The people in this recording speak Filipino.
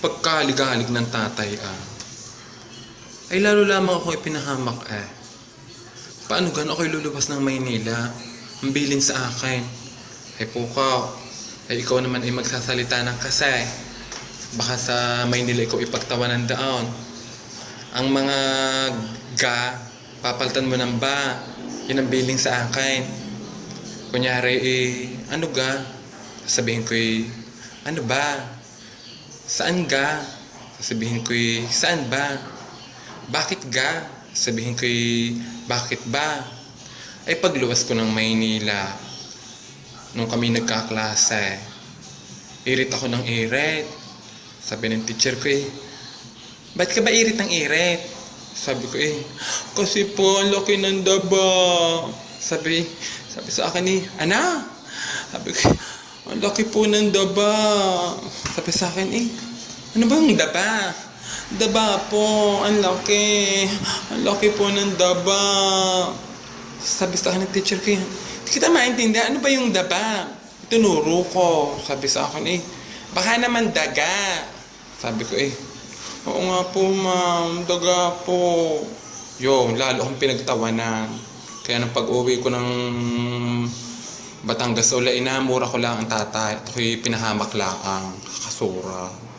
pagkaligalig ng tatay ah, ay lalo lamang ako ipinahamak eh. Paano gan ako'y lulubas ng Maynila? Ang bilin sa akin. Ay pukaw, ay ikaw naman ay magsasalita ng kasi. Baka sa Maynila ikaw ipagtawanan daon. Ang mga ga, papaltan mo ng ba, yun ang bilin sa akin. Kunyari eh, ano ga? Sabihin ko eh, ano ba? Saan ga? Sabihin ko eh, saan ba? Bakit ga? Sabihin ko eh, bakit ba? Ay pagluwas ko ng Maynila, nung kami nagkaklase, irit ako ng irit. Sabi ng teacher ko eh, ba't ka ba irit ng irit? Sabi ko eh, kasi po ang laki ng daba. Sabi, sabi sa akin eh, ana? Sabi ko, ang laki po ng daba. Sabi sa akin eh, ano ba yung daba? Daba po, ang laki. Ang laki po ng daba. Sabi sa akin ng teacher ko, hindi kita maintindihan, ano ba yung daba? Tinuro ko. Sabi sa akin eh, baka naman daga. Sabi ko eh, oo nga po ma'am, daga po. Yo, lalo akong pinagtawanan. Kaya nang pag-uwi ko ng Batangas, ula inamura ko lang ang tatay at ako'y pinahamak lang ang kasura.